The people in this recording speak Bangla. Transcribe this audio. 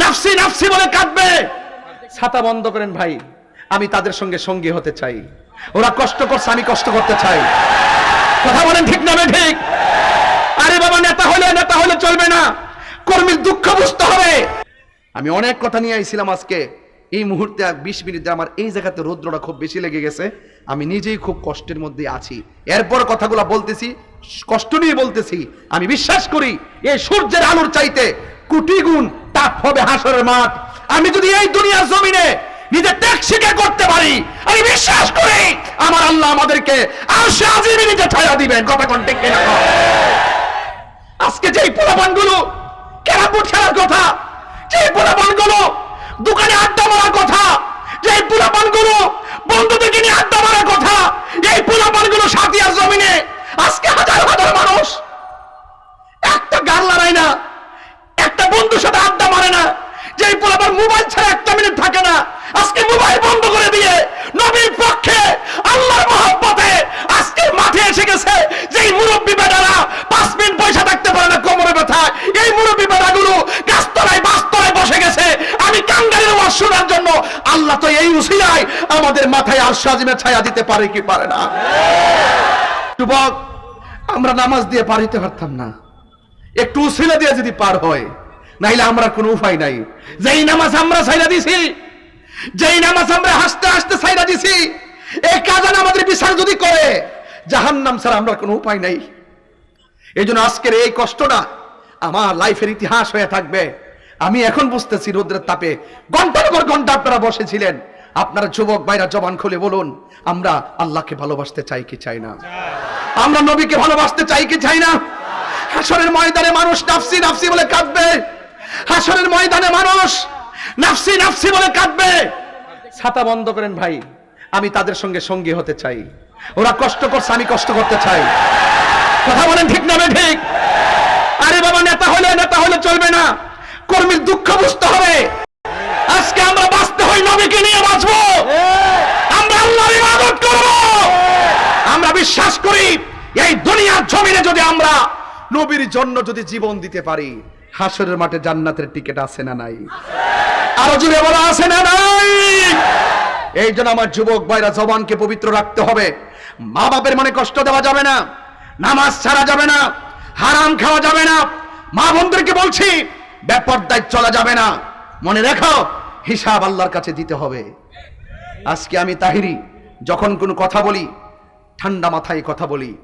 নাফসি নাফসি বলে কাঁদবে। ছাতা বন্ধ করেন ভাই, আমি তাদের সঙ্গে সঙ্গী হতে চাই। ওরা কষ্ট করছে, আমি কষ্ট করতে চাই। কথা বলেন ঠিক না ঠিক আরে বাবা, নেতা হলে নেতা হলে চলবে না। কর্মীর দুঃখ বুঝতে হবে। আমি অনেক কথা নিয়ে আইছিলাম আজকে। এই মুহূর্তে বিশ মিনিটে আমার এই জায়গাতে রৌদ্রটা খুব বেশি লেগে গেছে। আমি নিজেই খুব কষ্টের মধ্যে আছি। এরপর কথাগুলো বলতেছি, কষ্ট নিয়ে বলতেছি। আমি বিশ্বাস করি, এই সূর্যের আলোর চাইতে কোটি গুণ তাপ হবে হাসরের মাঠ। আমি যদি এই দুনিয়ার জমিনে নিজের ত্যাগ স্বীকার করতে পারি, আমি বিশ্বাস করি আমার আল্লাহ আমাদেরকে আর সে নিজে ছায়া দিবেন। কথা কোন ঠিক আজকে যেই পোলাপানগুলো ক্যারামবোর্ড খেলার কথা, যেই পোলাপানগুলো দোকানে আড্ডা মারার কথা যে পোলাপানগুলো বন্ধুদেরকে নিয়ে আড্ডা মারার কথা, এই পোলাপানগুলো সাথিয়ার জমিনে আজকে মোবাইল ছাড়া একটা মিনিট থাকে না। আজকে মোবাইল বন্ধ করে দিয়ে নবীর পক্ষে আল্লাহর মহব্বতে আজকে মাঠে এসে গেছে যেই মুরব্বী বেটারা পাঁচ মিনিট পয়সা থাকতে পারে না কোমরে ব্যথা। এই মুরব্বী বেটাগুলো গাছতলায় বাস্তলায় বসে গেছে। আমি কাঙ্গালের ওয়াজ শোনার জন্য আল্লাহ তো এই উসিলায় আমাদের মাথায় আর সাজিমের ছায়া দিতে পারে কি পারে না। যুবক, আমরা নামাজ দিয়ে পার হইতে পারতাম না। একটু উসিলা দিয়ে যদি পার হয় নাইলে আমরা কোনো উপায় নাই। যেই নামাজ আমরা ছাইরা দিছি, যেই নামাজ আমরা হাসতে হাসতে ছাইরা দিছি, এই কাজান আমাদের বিচার যদি করে, জাহান্নাম ছাড়া আমরা কোনো উপায় নাই। এই জন্য আজকের এই কষ্টটা আমার লাইফের ইতিহাস হয়ে থাকবে। আমি এখন বুঝতেছি রোদ্রের তাপে ঘণ্টার পর ঘণ্টা আপনারা বসেছিলেন। আপনারা যুবক ভাইরা জবান খুলে বলুন, আমরা আল্লাহকে ভালোবাসতে চাই কি চাই না? আমরা নবীকে ভালোবাসতে চাই কি চাই না? হাসরের ময়দানে মানুষ নাফসি নাফসি বলে কাঁদবে। হাসরের ময়দানে মানুষ নাফসি নাফসি বলে কাঁদবে। ছাতা বন্ধ করেন ভাই, আমি তাদের সঙ্গে সঙ্গী হতে চাই। ওরা কষ্ট করছে, আমি কষ্ট করতে চাই। কথা বলেন ঠিক না ঠিক? আরে বাবা, নেতা হলে নেতা হলে চলবে না। কর্মীর দুঃখ বুঝতে হবে। আজকে আমরা বাঁচতে হয় নবীকে নিয়ে বাঁচবো। আমরা আল্লাহর ইবাদত করব। আমরা বিশ্বাস করি, এই দুনিয়ার জমিনে যদি আমরা নবীর জন্য যদি জীবন দিতে পারি হাসরের মাঠে জান্নাতের টিকিট আছে না নাই? আরও জুড়ে বলা আছে না নাই? এই জন্য আমার যুবক ভাইরা, জবানকে পবিত্র রাখতে হবে। মা বাপের মনে কষ্ট দেওয়া যাবে না, নামাজ ছাড়া যাবে না, হারাম খাওয়া যাবে না। মা বোনদেরকে বলছি ব্যাপারদায় চলা যাবে না। মনে রেখো, হিসাব আল্লাহর কাছে দিতে হবে। আজকে আমি তাহিরি, যখন কোনো কথা বলি, ঠান্ডা মাথায় কথা বলি।